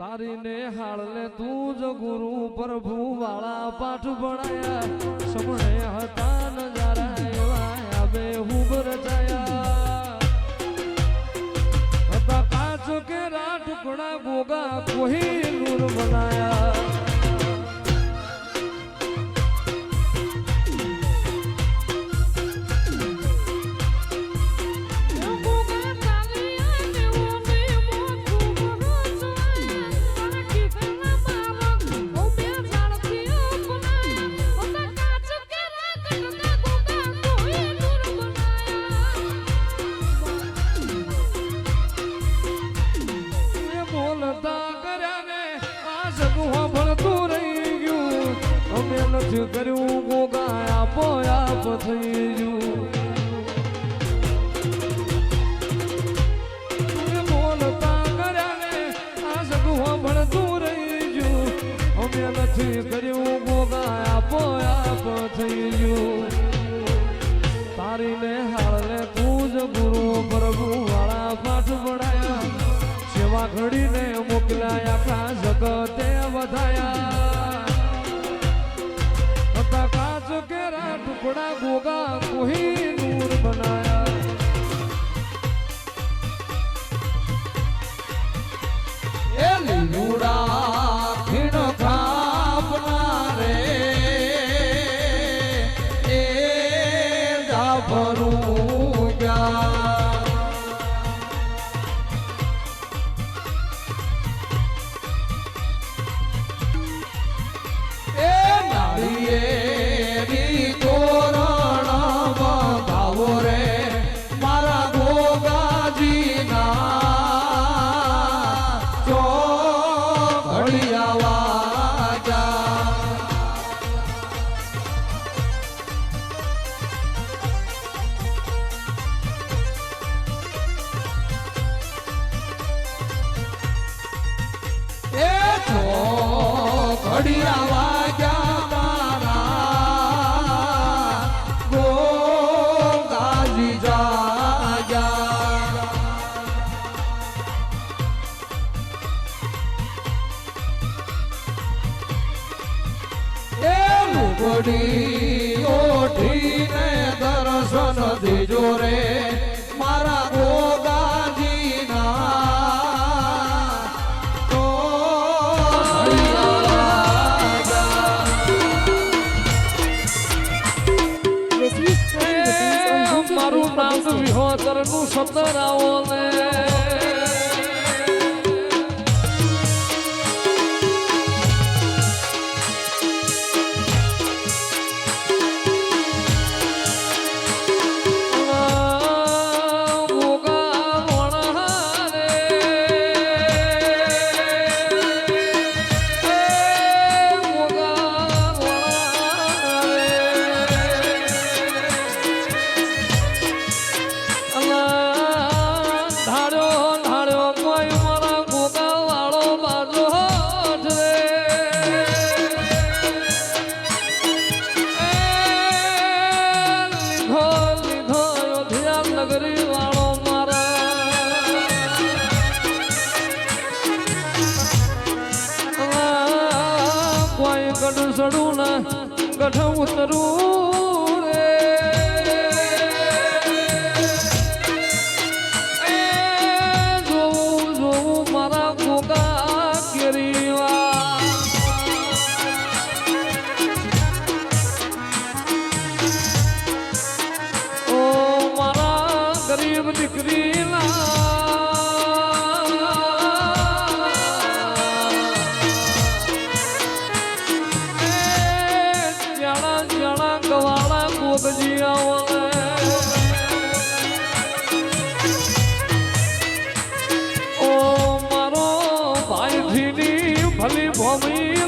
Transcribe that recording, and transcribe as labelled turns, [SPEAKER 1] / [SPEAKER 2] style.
[SPEAKER 1] તારીને હાળલે તું જ ગુરુ પ્રભુ વાળા પાઠ ભણાયા. સમણે હતા નજારા અમે કર્યું ગોગા આપો આપ થઈ એ બોલતા કર્યા ને ભણતું રહી ગયું. અમે નથી કર્યું ગોગા આપો આપ થઈ ગયું. તારીને હાળને તું
[SPEAKER 2] por ઘડિયા વાગ્યા મારા ગોગાજી જાગ્યા. એ લુગડી મારું
[SPEAKER 1] નામ વિહોતરનું સતર આવો ને ગઢ સડું ના ગઢ ઉતરું. જાણા ગવાળા ગોગજી આવો ઓ મારો ભાઈ ભીની ભલી ભમી